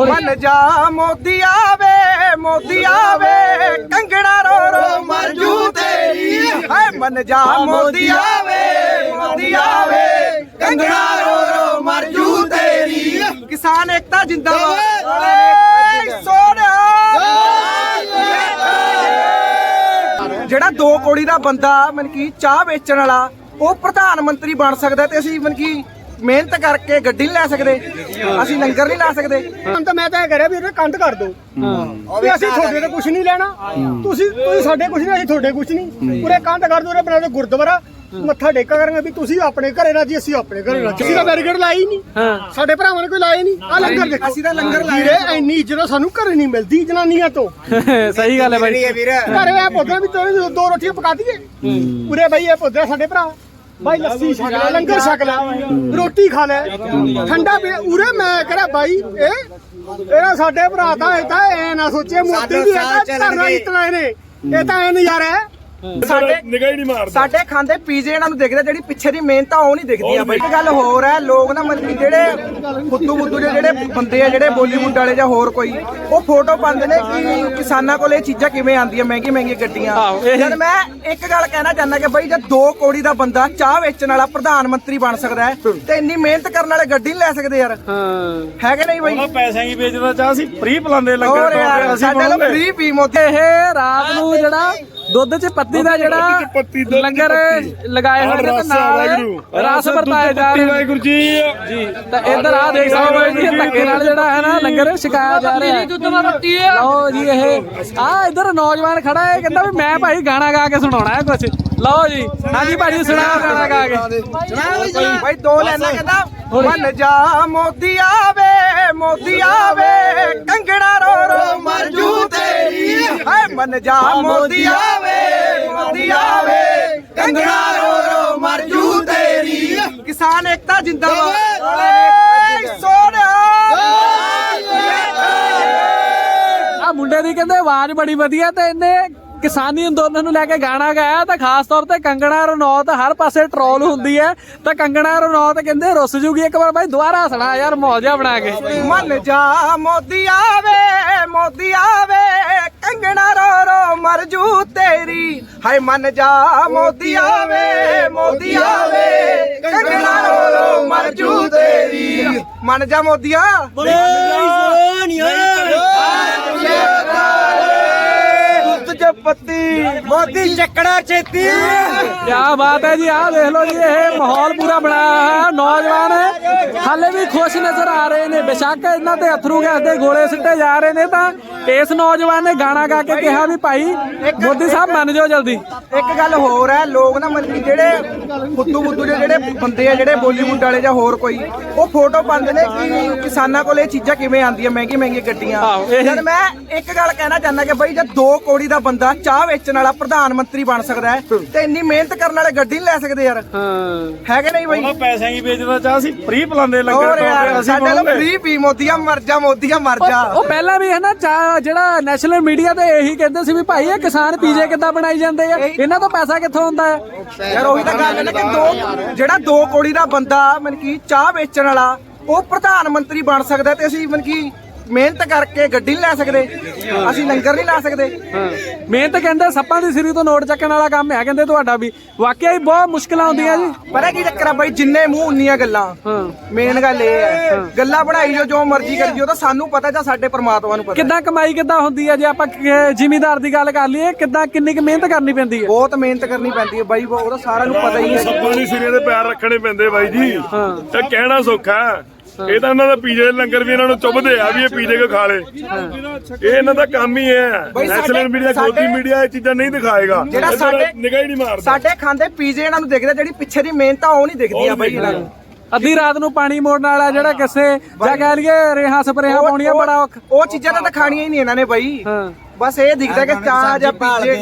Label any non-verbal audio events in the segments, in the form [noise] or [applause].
ਮਨ ਜਾ ਮੋਦੀ ਆਵੇ ਮੋਦੀ ਆਵੇ ਕੰਗਣਾ ਰੋ ਰੋ ਮਰ ਜੂ ਤੇਰੀ। ਹਾਏ ਮਨ ਜਾ ਮੋਦੀ ਆਵੇ ਮੋਦੀ ਆਵੇ ਕੰਗਣਾ ਰੋ ਰੋ ਮਰ ਜੂ ਤੇਰੀ। ਕਿਸਾਨ ਏਕਤਾ ਜਿੰਦਾਬਾਦ। ਓਏ ਸੋਹਣਿਆ ਜਿਹੜਾ ਦੋ ਕੋੜੀ ਦਾ ਬੰਦਾ ਮਨ ਕੀ ਚਾਹ ਵੇਚਣ ਵਾਲਾ ਉਹ ਪ੍ਰਧਾਨ ਮੰਤਰੀ ਬਣ ਸਕਦਾ ਤੇ ਅਸੀਂ ਮਨ ਕੀ ਮਿਹਨਤ ਕਰਕੇ ਗੱਡੀ ਨਹੀਂ ਲੈ ਸਕਦੇ ਅਸੀਂ ਲੰਗਰ ਨਹੀਂ ਲਾ ਸਕਦੇ। ਹੁਣ ਤਾਂ ਮੈਂ ਤਾਂ ਇਹ ਕਰਿਆ ਵੀ ਉਹਨੇ ਕੰਧ ਕਰ ਦੋ। ਵੀ ਅਸੀਂ ਤੁਹਾਡੇ ਤੋਂ ਕੁਝ ਨਹੀਂ ਲੈਣਾ। ਤੁਸੀਂ ਤੁਸੀਂ ਸਾਡੇ ਕੁਝ ਨਹੀਂ ਅਸੀਂ ਤੁਹਾਡੇ ਕੁਝ ਨਹੀਂ ਪੂਰੇ ਕੰਧ ਕਰ ਦੋ ਉਹਨੇ ਬਣਾ ਦਿਓ ਗੁਰਦੁਆਰਾ। ਮੱਥਾ ਟੇਕਾ ਕਰਾਂਗੇ ਵੀ ਤੁਸੀਂ ਆਪਣੇ ਘਰੇ ਰਾਜੀ ਅਸੀਂ ਆਪਣੇ ਘਰੇ ਰਾਜੀ। ਅਸੀਂ ਤਾਂ ਬੈਰੀਕੇਡ ਲਾਈ ਨਹੀਂ ਸਾਡੇ ਭਰਾਵਾਂ ਨੇ ਕੋਈ ਲਾਏ ਨਹੀਂ ਆ ਲੰਗਰ ਦੇਖੋ ਅਸੀਂ ਤਾਂ ਲੰਗਰ ਲਾਏ ਵੀਰੇ ਇੰਨੀ ਇੱਜ਼ਤ ਸਾਨੂੰ ਘਰੇ ਨਹੀਂ ਮਿਲਦੀ ਜਨਾਨੀਆਂ ਤੋਂ। [laughs] ਸਹੀ ਗੱਲ ਹੈ ਬਾਈ। ਘਰੇ ਆ ਪੁੱਛਦੇ ਵੀ ਦੋ ਰੋਟੀਆਂ ਪਕਾ ਦਈਏ। ਪੂਰੇ ਬਈ ਇਹ ਪੁੱਛਦੇ ਸਾਡੇ ਭਰਾ। ਬਾਈ ਲੱਸੀ ਛਕ ਲੈ ਲੰਗਰ ਛਕ ਲੈ ਰੋਟੀ ਖਾ ਲੈ। ਠੰਡਾ ਪੀ ਉਰੇ ਮੈਂ ਕਹਦਾ ਬਾਈ ਇਹ ਇਹਦਾ ਸਾਡੇ ਭਰਾ ਤਾਂ ਇਹ ਤਾਂ ਐ ਨਾ ਸੋਚੇ ਮੋਦੀ ਵੀ ਇਹ ਤਾਂ ਧਰਨਾ ਜਿੱਤਣਾ ਇਹਨੇ। ਇਹ ਤਾਂ ਐ ਨਜ਼ਾਰਾ ਹੈ। ਸਾਡੇ ਨਿਗਾਹ ਹੀ ਨਹੀਂ ਮਾਰਦਾ। ਸਾਡੇ ਖਾਂਦੇ ਪੀਜ਼ੇ ਇਹਨਾਂ ਨੂੰ ਦਿਖਦਾ ਜਿਹੜੀ ਪਿੱਛੇ ਦੀ ਮਿਹਨਤ ਆ ਉਹ ਨਹੀਂ ਦਿਖਦੀ। ਆ ਬਈ ਇੱਕ ਗੱਲ ਹੋਰ ਹੈ ਲੋਕ ਨਾ ਮਤਲਬ ਕਿ ਜਿਹੜੇ ਫੁੱਦੂ ਜਿਹੇ ਜਿਹੜੇ ਬੰਦੇ ਆ ਜਿਹੜੇ ਬਾਲੀਵੁੱਡ ਵਾਲੇ ਜਾਂ ਹੋਰ ਕੋਈ ਉਹ ਫੋਟੋ ਪਾਉਂਦੇ ਨੇ ਕਿ ਕਿਸਾਨਾਂ ਕੋਲ ਇਹ ਚੀਜ਼ਾਂ ਕਿਵੇਂ ਆਉਂਦੀਆਂ ਮਹਿੰਗੀ ਮਹਿੰਗੀ ਗੱਡੀਆਂ। ਜਦ ਮੈਂ ਇੱਕ ਗੱਲ ਕਹਿਣਾ ਚਾਹੁੰਦਾ ਕਿ ਬਈ ਜੇ ਦੋ ਕੋੜੀ ਦਾ ਬੰਦਾ ਚਾਹ ਵੇਚਣ ਵਾਲਾ ਪ੍ਰਧਾਨ ਮੰਤਰੀ ਬਣ ਸਕਦਾ ਹੈ ਤੇ ਇੰਨੀ ਮਿਹਨਤ ਕਰਨ ਵਾਲੇ ਗੱਡੀ ਨਹੀਂ ਲੈ ਸਕਦੇ ਯਾਰ। ਹਾਂ। ਕਿ ਨਹੀਂ ਬਈ? ਉਹ ਪੈਸਿਆਂ ਹੀ ਵੇਚਦਾ ਚਾਹ ਸੀ ਫ੍ਰੀ ਯਾਰ ਅਸੀਂ ਸਾਡੇ ਨਾਲ ਫ੍ਰੀ ਪੀ ਮੋਦੀ ਇਹ ਰਾਤ ਨੂੰ ਜਿਹੜਾ ਦੁੱਧ 'ਚ ਪੱਤੀ ਦਾ ਜਿਹੜਾ ਪੱਤੀ, ਦੁੱਧ ਲੰਗਰ ਪੱਤੀ। ਲਗਾਏ ਹੋਏ ਨੇ ਤੇ ਰਸ ਨਾਲ ਰਸ ਵਰਤਾਏ ਜਾ ਰਹੇ ਨੇ। ਵਾਹਿਗੁਰੂ ਜੀ। ਜੀ ਤਾਂ ਇੱਧਰ ਆ ਦੇਖ ਸਕਦੇ ਹੋ ਜੀ ਧੱਕੇ ਨਾਲ ਜਿਹੜਾ ਹੈ ਨਾ ਲੰਗਰ ਛਕਾਇਆ ਜਾ ਰਿਹਾ ਹੈ। ਲਓ ਜੀ ਇਹ ਆ ਇੱਧਰ ਨੌਜਵਾਨ ਖੜਾ ਹੈ ਕਹਿੰਦਾ ਵੀ ਮੈਂ ਭਾਈ ਗਾਣਾ ਗਾ ਕੇ ਸੁਣਾਉਣਾ ਹੈ ਕੁਝ ਲਓ ਜੀ ਹਾਂਜੀ ਭਾਜੀ ਸੁਣਾਓ ਗਾਣਾ ਗਾ ਕੇ। ਭਾਈ ਦੋ ਲੈਣਾ ਕਹਿੰਦਾ ਮਨ ਜਾ ਮੋਦੀ ਆਵੇ ਮੋਦੀ ਆਵੇ ਕੰਗਣਾ ਰੋ ਰੋ ਮਰ ਜੂ ਹਾਏ ਮਨ ਜਾ ਮੋਦੀ ਆਵੇ ਮੋਦੀ ਆਵੇ। ਕੰਗਣਾ ਰੋ ਰੋ ਮਰ ਜੂ ਤੇਰੀ। ਕਿਸਾਨ ਏਕਤਾ ਜਿੰਦਾਬਾਦ। ਓਏ ਸੋਹਣਿਆ। ਆ ਮੁੰਡੇ ਦੀ ਕਹਿੰਦੇ ਆਵਾਜ਼ ਬੜੀ ਵਧੀਆ ਤੇ ਇਹਨੇ ਕਿਸਾਨੀ ਅੰਦੋਲਨ ਨੂੰ ਲੈ ਕੇ ਗਾਣਾ ਗਾਇਆ ਤਾਂ ਖਾਸ ਤੌਰ ਤੇ ਕੰਗਣਾ ਰਣੌਤ ਹਰ ਪਾਸੇ ਟਰੋਲ ਹੁੰਦੀ ਹੈ। ਤਾਂ ਕੰਗਣਾ ਰਣੌਤ ਕਹਿੰਦੇ ਰੁੱਸ ਜੂਗੀ ਇੱਕ ਵਾਰ ਬਾਈ ਦੁਬਾਰਾ ਸੁਣਾ ਯਾਰ ਜਿਹਾ ਬਣਾ ਕੇ। ਮਨ ਜਾ ਮੋਦੀ ਆਵੇ ਮੋਦੀ ਆਵੇ ਕੰਗਣਾ ਰੋ ਰੋ ਮਰ ਜੂ ਤੇਰੀ। ਹਾਏ ਮਨ ਜਾ ਮੋਦੀ ਆਵੇ ਮੋਦੀ ਆਵੇ। ਕੰਗਣਾ ਰੋ ਰੋ ਮਰ ਜੂ ਤੇਰੀ। ਮਨ ਜਾ ਮੋਦੀਆ ਦੁੱਧ ਚ ਪੱਤੀ ਮੋਦੀ ਚੱਕੜਾ ਛੇਤੀ। ਕਿਆ ਬਾਤ ਹੈ ਜੀ ਆਹ ਦੇਖ ਲਓ ਜੀ ਇਹ ਮਾਹੌਲ ਪੂਰਾ ਬਣਾਇਆ ਹੋਇਆ ਨੌਜਵਾਨ ਹਾਲੇ ਵੀ ਖੁਸ਼ ਨਜ਼ਰ ਆ ਰਹੇ ਨੇ ਬੇਸ਼ੱਕ ਇਹਨਾਂ ਤੇ ਅਥਰੂ ਗੈਸ ਦੇ ਗੋਲੇ ਸਿੱਟੇ ਜਾ ਰਹੇ ਨੇ ਤਾਂ ਇਸ ਨੌਜਵਾਨ ਨੇ ਗਾਣਾ ਗਾ ਕੇ ਕਿਹਾ ਵੀ ਭਾਈ ਮੋਦੀ ਸਾਹਿਬ ਮੰਨ ਜਾਓ ਜਲਦੀ। ਇੱਕ ਗੱਲ ਹੋਰ ਹੈ ਲੋਕ ਨਾ ਮਤਲਬ ਕਿ ਜਿਹੜੇ ਫੁੱਦੂ ਫੁੱਦੂ ਜਿਹੇ ਜਿਹੜੇ ਬੰਦੇ ਆ ਜਿਹੜੇ ਬਾਲੀਵੁੱਡ ਵਾਲੇ ਜਾਂ ਹੋਰ ਕੋਈ ਉਹ ਫੋਟੋ ਪਾਉਂਦੇ ਨੇ ਕਿ ਕਿਸਾਨਾਂ ਕੋਲ ਇਹ ਚੀਜ਼ਾਂ ਕਿਵੇਂ ਆਉਂਦੀਆਂ ਮਹਿੰਗੀ ਮਹਿੰਗੀ ਗੱਡੀਆਂ। ਆਹੋ, ਇਹੀ- ਜਦ ਮੈਂ ਇੱਕ ਗੱਲ ਕਹਿਣਾ ਚਾਹੁੰਦਾ ਕਿ ਬਈ ਜੇ ਦੋ ਕੋੜੀ ਦਾ ਬੰਦਾ ਚਾਹ ਵੇਚਣ ਵਾਲਾ ਪ੍ਰਧਾਨ ਮੰਤਰੀ ਬਣ ਸਕਦਾ ਹੈ ਤੇ ਇੰਨੀ ਮਿਹਨਤ ਕਰਨ ਵਾਲੇ ਗੱਡੀ ਨਹੀਂ ਲੈ ਸਕਦੇ ਯਾਰ। ਹਾਂ। ਹੈ ਕਿ ਨਹੀਂ ਬਈ? ਉਹ ਪੈਸਿਆਂ ਹੀ ਵੇਚਦਾ ਚਾਹ ਸੀ ਫ੍ਰੀ ਪਲਾਉਂਦੇ ਹੋਰ ਲੰਗਰ ਯਾਰ ਅਸੀਂ ਸਾਡੇ ਨਾਲ ਫ੍ਰੀ ਪੀ ਮੋਦੀਆ ਮਰ ਜਾ ਮੋਦੀਆ ਮਰ ਜਾ। ਉਹ ਪਹਿਲਾਂ ਵੀ ਹੈ ਨਾ ਚਾ- ਜਿਹੜਾ ਨੈਸ਼ਨਲ ਮੀਡੀਆ ਤੇ ਇਹੀ ਕਹਿੰਦੇ ਸੀ ਵੀ ਭਾਈ ਇਹ ਕਿਸਾਨ ਪੀਜੇ ਕਿੱਦਾਂ ਬਣਾਈ ਜਾਂਦੇ ਆ? ਇਹਨਾਂ ਤੋਂ ਪੈਸਾ ਕਿੱਥੋਂ ਆਉਂਦਾ ਹੈ? ਯਾਰ ਉਹੀ ਤਾਂ ਗੱਲ ਹੈ ਨਾ ਕਿ ਦੋ ਜਿਹੜਾ ਦੋ ਕੋੜੀ ਦਾ ਬੰਦਾ ਮਨ ਕੀ ਚਾਹ ਵੇਚਣ ਵਾਲਾ ਉਹ ਪ੍ਰਧਾਨ ਮੰਤਰੀ ਬਣ ਸਕਦਾ ਤੇ ਅਸੀਂ ਮਨ ਕੀ ਮਿਹਨਤ ਕਰਕੇ ਗੱਡੀ ਨਹੀਂ ਲੈ ਸਕਦੇ ਅਸੀਂ ਲੰਗਰ ਨਹੀਂ ਲਾ ਸਕਦੇ। ਹਾਂ। ਮਿਹਨਤ ਕਹਿੰਦੇ ਸੱਪਾਂ ਦੀ ਸਿਰੀ ਤੋਂ ਨੋਟ ਚੱਕਣ ਵਾਲਾ ਕੰਮ ਹੈ ਕਹਿੰਦੇ ਤੁਹਾਡਾ ਵੀ। ਵਾਕਿਆ ਹੀ ਬਹੁਤ ਮੁਸ਼ਕਲਾਂ ਆਉਂਦੀਆਂ ਜੀ। ਪਤਾ ਕੀ ਚੱਕਰ ਆ ਬਾਈ ਜਿੰਨੇ ਮੂੰਹ ਉਨੀਆਂ ਗੱਲਾਂ। ਹਾਂ। ਮੇਨ ਗੱਲ ਇਹ ਹੈ ਗੱਲਾਂ ਬਣਾਈ ਜੋ ਜੋ ਮਰਜ਼ੀ ਕਰੀ ਜੋ ਤਾਂ ਸਾਨੂੰ ਪਤਾ ਜਾਂ ਸਾਡੇ ਪ੍ਰਮਾਤਮਾ ਨੂੰ ਪਤਾ। ਕਿੱਦਾਂ ਕਮਾਈ ਕਿੱਦਾਂ ਹੁੰਦੀ ਹੈ ਜੇ ਆਪਾਂ ਜ਼ਿਮੀਦਾਰ ਦੀ ਗੱਲ ਕਰ ਲਈਏ ਕਿੱਦਾਂ ਕਿੰਨੀ ਕੁ ਮਿਹਨਤ ਕਰਨੀ ਪੈਂਦੀ ਹੈ? ਬਹੁਤ ਮਿਹਨਤ ਕਰਨੀ ਪੈਂਦੀ ਹੈ ਬਾਈ ਉਹ ਤਾਂ ਸਾਰਿਆਂ ਨੂੰ ਪਤਾ ਹੀ ਹੈ। ਸੱਪਾਂ ਦੀ ਸਿਰੇ ਦੇ ਪੈਰ ਰੱਖਣੇ ਪੈਂਦੇ ਬਾਈ ਜੀ। ਇਹ ਕਹਿਣਾ ਸੌਖਾ ਹੈ। ਇਹ ਤਾਂ ਇਹਨਾਂ ਦਾ ਪੀਜੇ ਦੇ ਲੰਗਰ ਵੀ ਇਹਨਾਂ ਨੂੰ ਚੁੱਭਦੇ ਆ ਵੀ ਇਹ ਪੀਜੇ ਕੋ ਖਾ ਲੇ ਇਹ ਇਹਨਾਂ ਦਾ ਕੰਮ ਹੀ ਹੈ। ਬਾਈ ਸਾਡੇ- ਨੈਸ਼ਨਲ ਮੀਡੀਆ ਗੋਦੀ ਸਾਡੇ- ਮੀਡੀਆ ਇਹ ਚੀਜ਼ਾਂ ਨਹੀਂ ਦਿਖਾਏਗਾ। ਜਿਹੜਾ ਸਾਡੇ- ਨਿਗਾਹ ਹੀ ਨਹੀਂ ਮਾਰਦਾ। ਸਾਡੇ ਖਾਂਦੇ ਪੀਜ਼ੇ ਇਹਨਾਂ ਨੂੰ ਦਿਖਦਾ ਜਿਹੜੀ ਪਿੱਛੇ ਦੀ ਮਿਹਨਤ ਆ ਉਹ ਨਹੀਂ ਦਿਖਦੀ ਆ ਬਾਈ ਇਹਨਾਂ ਨੂੰ। ਅੱਧੀ ਰਾਤ ਨੂੰ ਪਾਣੀ ਮੋੜਨ ਵਾਲਾ ਜਿਹੜਾ ਕਿਸੇ ਜਾਂ ਕਹਿ ਲਈਏ ਰੇਹਾਂ ਸਪਰੇਹਾਂ ਪਾਉਣੀਆਂ ਉਹ- ਬੜਾ ਔਖਾ। ਉਹ ਚੀਜ਼ਾਂ ਤਾਂ ਖਾਣੀਆਂ ਹੀ ਨਹੀਂ ਇਹਨਾਂ ਨੇ ਬਾਈ। ਹਾਂ। ਬਸ ਇਹ ਦਿਖਦਾ ਕਿ ਚਾਹ ਜਾਂ ਪੀਜ਼ੇ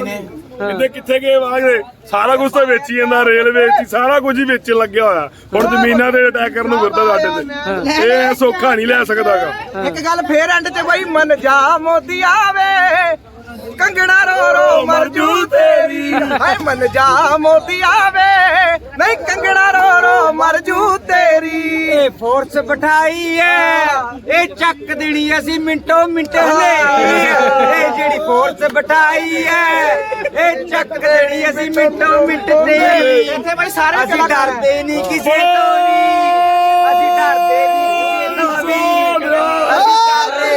ਕਿੱਥੇ ਕਿੱਥੇ ਗਏ ਆਵਾਜ਼? ਸਾਰਾ ਕੁਝ ਤਾਂ ਵੇਚੀ ਜਾਂਦਾ, ਰੇਲ ਵੇਚੀ, ਸਾਰਾ ਕੁਝ ਹੀ ਵੇਚਣ ਲੱਗਿਆ ਹੋਇਆ। ਹੁਣ ਜ਼ਮੀਨਾਂ ਤੇ ਅਟੈਕ ਕਰਨ ਨੂੰ ਫਿਰਦਾ ਸਾਡੇ ਤੇ। ਇਹ ਸੌਖਾ ਨਹੀਂ ਲੈ ਸਕਦਾਗਾ। ਇੱਕ ਗੱਲ ਫੇਰ ਐਂਡ ਤੇ ਬਈ, ਮਨ ਜਾ ਮੋਦੀ ਆਵੇ। ਕੰਗਣਾ ਰੋ ਰੋ, ਮਰ ਜੂ ਤੇਰੀ। ਹਾਏ, ਮੰਨ ਜਾ ਮੋਦੀ ਆਵੇ। ਨਹੀਂ, ਕੰਗਣਾ ਰੋ ਰੋ, ਮਰ ਜੂ ਤੇਰੀ। ਫੋਰਸ ਬਿਠਾਈ ਐ ਇਹ ਚੱਕ ਦੇਣੀ ਅਸੀਂ ਮਿੰਟੋ ਮਿੰਟ ਹਨੇਰੀ ਇਹ ਜਿਹੜੀ ਫੋਰਸ ਬਿਠਾਈ ਐ ਇਹ ਚੱਕ ਦੇਣੀ ਅਸੀਂ ਮਿੰਟੋ ਮਿੰਟ ਤੇਰੀ ਇੱਥੇ ਬਾਈ ਸਾਰੇ ਅਸੀਂ ਡਰਦੇ ਨਹੀਂ ਕਿਸੇ ਤੋਂ ਵੀ। ਅਸੀਂ ਡਰਦੇ ਨਹੀਂ ਕਿਸੇ ਤੋਂ ਵੀ। ਅਸੀਂ ਡਰਦੇ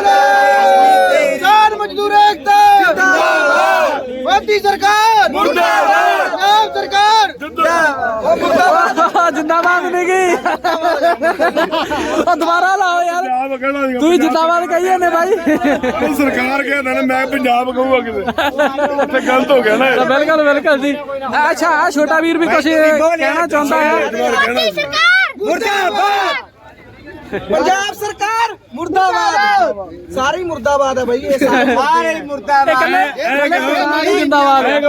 ਨਹੀਂ ਕਿਸਾਨ ਮਜ਼ਦੂਰ ਏਕਤਾ। ਜਿੰਦਾਬਾਦ। ਮੋਦੀ ਸਰਕਾਰ ਮੁਰਦਾਬਾਦ ਪੰਜਾਬ ਸਰਕਾਰ ਜਿੰਦਾਬਾਦ ਨਹੀਂ ਗਈ ਉਹ ਦੁਬਾਰਾ ਲਾਓ ਯਾਰ। ਪੰਜਾਬ ਕਹਿਣਾ ਸੀਗਾ ਤੁਸੀਂ ਜਿੰਦਾਬਾਦ ਕਹੀਏ ਨੇ ਬਾਈ। ਉਹ ਸਰਕਾਰ ਕਹਿੰਦਾ ਨਾ ਮੈਂ ਪੰਜਾਬ ਕਹੂੰਗਾ ਕਿਤੇ। ਉੱਥੇ ਗਲਤ ਹੋ ਗਿਆ ਨਾ ਤਾਂ ਇਹ। ਬਿਲਕੁਲ ਬਿਲਕੁਲ ਜੀ। ਅੱਛਾ ਆਹ ਛੋਟਾ ਵੀਰ ਵੀ ਕੁਝ ਕਹਿਣਾ ਚਾਹੁੰਦਾ ਹੈ। ਮੁਰਦਾਬਾਦ। ਪੰਜਾਬ ਸਰਕਾਰ ਮੁਰਦਾਬਾਦ। ਸਾਰੀ ਮੁਰਦਾਬਾਦ ਹੈ ਬਾਈ ਇਹ ਸਾਰੇ। ਮੁਰਦਾਬਾਦ। ਜਿੰਦਾਬਾਦ ਹੈ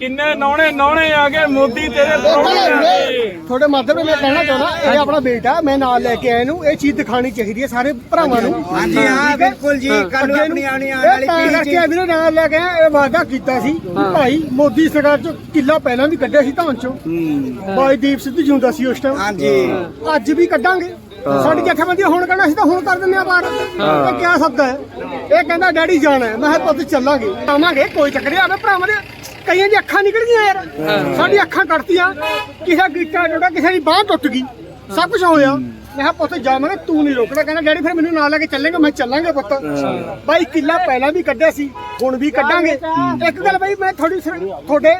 ਕਿੰਨੇ ਨੌਣੇ ਨੌਣੇ ਆ ਗਏ ਮੋਦੀ ਤੇਰੇ ਪਰੌਣੇ ਆ ਗਏ। ਤੁਹਾਡੇ ਮਾਧਿਅਮ ਨਾਲ ਮੈਂ ਕਹਿਣਾ ਚਾਹੁੰਦਾ ਇਹ ਆਪਣਾ ਬੇਟਾ ਮੈਂ ਨਾਲ ਲੈ ਕੇ ਆਇਆ ਇਹਨੂੰ ਇਹ ਚੀਜ਼ ਦਿਖਾਣੀ ਚਾਹੀਦੀ ਹੈ ਸਾਰੇ ਭਰਾਵਾਂ ਨੂੰ। ਹਾਂਜੀ ਹਾਂ? ਬਿਲਕੁਲ ਜੀ ਕੱਲ ਨੂੰ ਆਪਣੀ ਆਉਣੀ ਆਉਣ ਵਾਲੀ ਪੀੜ੍ਹੀ ਕਰਕੇ ਚ ਵੀਰੇ ਨਾਲ ਲੈ ਕੇ ਆਇਆ, ਇਹ ਵਾਅਦਾ ਕੀਤਾ ਸੀ ਵੀ ਭਾਈ ਮੋਦੀ ਸਰਕਾਰ ਚੋਂ ਕਿੱਲਾ ਪਹਿਲਾਂ ਵੀ ਕੱਢਿਆ ਸੀ ਧੌਣ ਚੋਂ। ਬਾਈ ਦੀਪ ਸਿੱਧੂ ਜਿਉਂਦਾ ਸੀ ਉਸ ਟਾਈਮ ਹਾਂਜੀ। ਅੱਜ ਵੀ ਕੱਢਾਂਗੇ। ਸਾਡੀ ਜਥੇਬੰਦੀ ਹੁਣ ਕਹਿਣਾ ਸੀ ਤਾਂ ਹੁਣ ਕਰ ਦਿੰਦੇ ਆ ਬਾਹਰ। ਇਹ ਕਿਆ ਸ਼ਬਦ ਹੈ? ਇਹ ਕਹਿੰਦਾ ਡੈਡੀ ਜਾਣਾ ਹੈ। ਮੈਂ ਕਿਹਾ ਪੁੱਤ ਚੱਲਾਂਗੇ। ਆਵਾਂਗੇ ਕੋਈ ਚੱਕਰ ਨਹੀਂ ਆਵੇ ਭਰਾਵਾਂ ਦੇ ਕਈਆਂ ਦੀ ਅੱਖਾਂ ਨਿਕਲ ਗਈਆਂ ਯਾਰ। ਸਾਡੀ ਅੱਖਾਂ ਕੱਟਤੀਆਂ ਕਿਸੇ ਗੀਟਾ ਜੋੜਾ ਕਿਸੇ ਦੀ ਬਾਹ ਟੁੱਟ ਗਈ। ਸਭ ਕੁਝ ਹੋਇਆ। ਮੈਂ ਕਿਹਾ ਪੁੱਤ ਜਾਵਾਂਗੇ ਤੂੰ ਨਹੀਂ ਰੋਕਣਾ। ਕਹਿੰਦਾ ਡੈਡੀ ਫਿਰ ਮੈਨੂੰ ਨਾਲ ਲੈ ਕੇ ਚੱਲੇਗਾ ਮੈਂ ਚੱਲਾਂਗੇ ਪੁੱਤ। ਬਾਈ ਕਿੱਲਾ ਪਹਿਲਾਂ ਵੀ ਕੱਢਿਆ ਸੀ ਹੁਣ ਵੀ ਕੱਢਾਂਗੇ। ਇੱਕ ਗੱਲ ਬਾਈ ਮੈਂ ਥੋੜੀ ਤੁਹਾਡੇ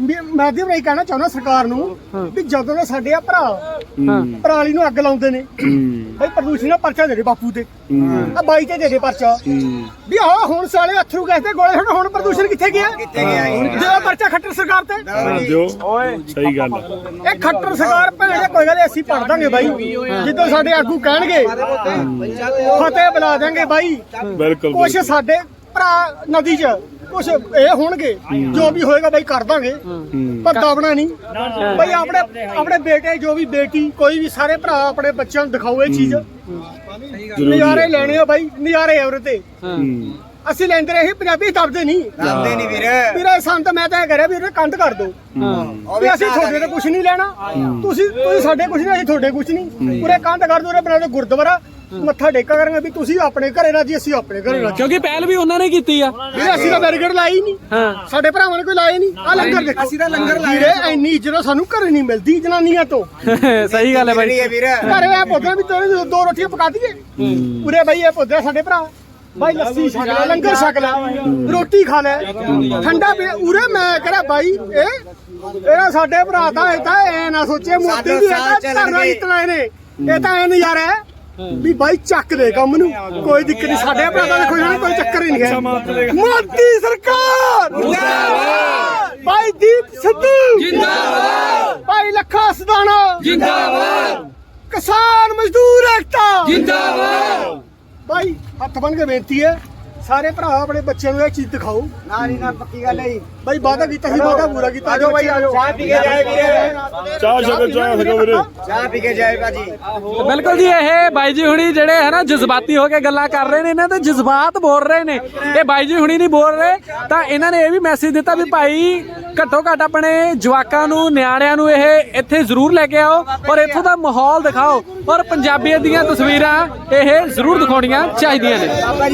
ਵੀ ਮਾਧਿਅਮ ਰਾਹੀਂ ਕਹਿਣਾ ਚਾਹੁੰਦਾ ਸਰਕਾਰ ਨੂੰ ਵੀ ਜਦੋਂ ਦੇ ਸਾਡੇ ਆ ਭਰਾ ਪਰਾਲੀ ਨੂੰ ਅੱਗ ਲਾਉਂਦੇ ਨੇ। ਬਈ ਪ੍ਰਦੂਸ਼ਣ ਦਾ ਪਰਚਾ ਦੇ ਦੇ ਬਾਪੂ ਤੇ। ਆ ਬਾਈ ਤੇ ਦੇ ਦੇ ਪਰਚਾ। ਵੀ ਆਹ ਹੁਣ ਸਾਲੇ ਅਥਰੂ ਗੈਸ ਦੇ ਗੋਲੇ ਹੁਣ ਹੁਣ ਪ੍ਰਦੂਸ਼ਣ ਕਿੱਥੇ ਗਿਆ? ਕਿੱਥੇ ਗਿਆ ਜਿਹੜਾ ਪਰਚਾ ਖੱਟਰ ਸਰਕਾਰ ਤੇ। ਦਿਓ ਸਹੀ ਗੱਲ। ਇਹ ਖੱਟਰ ਸਰਕਾਰ ਭੈਣੇ ਕੋਈ ਗੱਲ ਅਸੀਂ ਪੜ ਦਾਂਗੇ ਬਾਈ। ਜਿੱਦੋਂ ਸਾਡੇ ਆਗੂ ਕਹਿਣਗੇ ਫਤਿਹ ਬੁਲਾ ਦਾਂਗੇ ਬਾਈ। ਬਿਲਕੁਲ। ਕੁਛ ਸਾਡੇ ਭਰਾ ਨਦੀ 'ਚ ਕੁਛ ਇਹ ਹੋਣਗੇ ਜੋ ਵੀ ਹੋਏਗਾ ਬਾਈ ਕਰ ਦਾਂਗੇ। ਪਰ ਦਬਣਾ ਨਹੀਂ। ਬਾਈ ਆਪਣੇ ਆਪਣੇ ਬੇਟੇ ਜੋ ਵੀ ਬੇਟੀ ਕੋਈ ਵੀ ਸਾਰੇ ਭਰਾ ਆਪਣੇ ਬੱਚਿਆਂ ਨੂੰ ਦਿਖਾਓ ਇਹ ਚੀਜ਼। ਨਜ਼ਾਰੇ ਲੈਣੇ ਆ ਬਾਈ ਨਜ਼ਾਰੇ ਆ ਉਹਦੇ ਤੇ। ਹੂੰ। ਅਸੀਂ ਲੈਂਦੇ ਰਹੇ ਪੰਜਾਬੀ ਦਬਦੇ ਨਹੀਂ। ਦੰਦੇ ਨਹੀਂ ਵੀਰ। ਵੀਰੇ ਸੰਤ ਮੈਂ ਤਾਂ ਇਹ ਕਰਿਆ ਵੀ ਇਹਦੇ ਕੰਧ ਕਰ ਦਿਓ ਵੀ ਅਸੀਂ ਤੁਹਾਡੇ ਤੋਂ ਕੁਝ ਨਹੀਂ ਲੈਣਾ। ਤੁਸੀਂ ਤੁਸੀਂ ਸਾਡੇ ਕੁਝ ਨਹੀਂ ਅਸੀਂ ਤੁਹਾਡੇ ਕੁਝ ਨਹੀਂ। ਪੂਰੇ ਕੰਧ ਕਰ ਦਿਓ ਉਹਦੇ ਬਣਾ ਦਿਓ ਗੁਰਦੁਆਰਾ। ਮੱਥਾ ਟੇਕਾ ਕਰਾਂਗੇ ਵੀ ਤੁਸੀਂ ਆਪਣੇ ਘਰੇ ਰਾਜੀ ਅਸੀਂ ਆਪਣੇ ਘਰੇ ਰਾਜੀ। ਕਿਉਂਕਿ ਪਹਿਲ ਵੀ ਉਹਨਾਂ ਨੇ ਕੀਤੀ ਆ। ਵੀਰੇ ਅਸੀਂ ਤਾਂ ਬੈਰੀਕੇਡ ਲਾਈ ਨਹੀਂ। ਹਾਂ। ਸਾਡੇ ਭਰਾਵਾਂ ਨੇ ਕੋਈ ਲਾਏ ਨਹੀਂ। ਆ ਲੰਗਰ ਦੇਖੋ ਅਸੀਂ ਤਾਂ ਲੰਗਰ ਲਾਇਆ ਵੀਰੇ ਇੰਨੀ ਇੱਜ਼ਤ ਸਾਨੂੰ ਘਰੇ ਨਹੀਂ ਮਿਲਦੀ ਜਨਾਨੀਆਂ ਤੋਂ। [laughs] ਸਹੀ ਗੱਲ ਹੈ ਬਾਈ। ਘਰੇ ਆ ਪੁੱਤਰ ਵੀ ਤੇਰੇ ਦੋ ਰੋਟੀਆਂ ਪਕਾ ਦਈਏ। ਪੂਰੇ ਬਈ ਇਹ ਪੁੱਤਰ ਸਾਡੇ ਭਰਾ। ਬਾਈ ਲੱਸੀ ਛਕ ਲੈ ਲੰਗਰ ਛਕ ਲੈ ਰੋਟੀ ਖਾ ਲੈ। ਠੰਡਾ ਪੀ ਉਰੇ ਮੈਂ ਕਹਦਾ ਬਾਈ ਇਹ ਇਹ ਸਾਡੇ ਭਰਾ ਤਾਂ ਇਹ ਤਾਂ ਐ ਨਾ ਸੋਚੇ ਮੋਦੀ ਦੀ ਇਹ ਤਾਂ। ਧਰਨਾ ਜਿੱਤਣਾ ਇਹਨੇ। ਇਹ ਤਾਂ ਐ ਨਜ਼ਾਰਾ ਹੈ। ਵੀ ਬਾਈ ਚੱਕ ਦੇ ਕੰਮ ਨੂੰ। ਕੋਈ ਦਿੱਕਤ ਨਹੀਂ। ਸਾਡੇ ਭਰਾ ਦਾ ਜਾਣਾ ਕੋਈ ਚੱਕਰ ਹੀ ਨਹੀਂ ਹੈ। ਮੋਦੀ ਸਰਕਾਰ! ਜਿੰਦਾਬਾਦ ਬਾਈ ਦੀਪ ਸਿੱਧੂ! ਜਿੰਦਾਬਾਦ! ਬਾਈ ਲੱਖਾ ਸਦਾਣਾ! ਜਿੰਦਾਬਾਦ! ਕਿਸਾਨ ਮਜ਼ਦੂਰ ਏਕਤਾ! ਜਿੰਦਾਬਾਦ! ਭਾਈ ਹੱਥ ਬੰਨ ਕੇ ਬੇਨਤੀ ਹੈ। ਸਾਰੇ ਭਰਾ ਆਪਣੇ ਬੱਚਿਆਂ ਨੂੰ ਇਹ ਚੀਜ਼ ਦਿਖਾਓ। ਨਾ ਨਹੀਂ ਨਾ ਪੱਕੀ ਗੱਲ ਹੈ ਜੀ। ਭਾਈ ਵਾਅਦਾ ਕੀਤਾ ਸੀ ਵਾਅਦਾ ਪੂਰਾ ਕੀਤਾ ਆਜੋ ਭਾਈ ਆਜੋ ਚਾਹ ਪੀ ਕੇ ਜਾਏ ਵੀਰੇ। ਚਾਹ ਛਕੋ ਚਾਹ ਛਕੋ ਵੀਰੇ। ਚਾਹ ਪੀ ਕੇ ਜਾਏ ਭਾਜੀ। ਤੇ ਬਿਲਕੁਲ ਜੀ ਇਹ ਬਾਈ ਜੀ ਹੁਣੀ ਜਿਹੜੇ ਹੈ ਨਾ ਜਜ਼ਬਾਤੀ ਹੋ ਕੇ ਗੱਲਾਂ ਕਰ ਰਹੇ ਨੇ ਇਹਨਾਂ ਦੇ ਜਜ਼ਬਾਤ ਬੋਲ ਰਹੇ ਨੇ। ਇਹ ਬਾਈ ਜੀ ਹੁਣੀ ਨਹੀਂ ਬੋਲ ਰਹੇ ਤਾਂ ਇਹਨਾਂ ਨੇ ਇਹ ਵੀ ਮੈਸੇਜ ਦਿੱਤਾ ਵੀ ਭਾਈ ਘੱਟੋ ਘੱਟ ਆਪਣੇ ਜਵਾਕਾਂ ਨੂੰ ਨਿਆਣਿਆਂ ਨੂੰ ਇਹ ਇੱਥੇ ਜ਼ਰੂਰ ਲੈ ਕੇ ਆਓ ਔਰ ਇੱਥੋਂ ਦਾ ਮਾਹੌਲ ਦਿਖਾਓ। ਔਰ ਪੰਜਾਬੀਅਤ ਦੀਆਂ ਤਸਵੀਰਾਂ ਇਹ ਜ਼ਰੂਰ ਦਿਖਾਉਣੀਆਂ ਚਾਹੀਦੀਆਂ ਨੇ।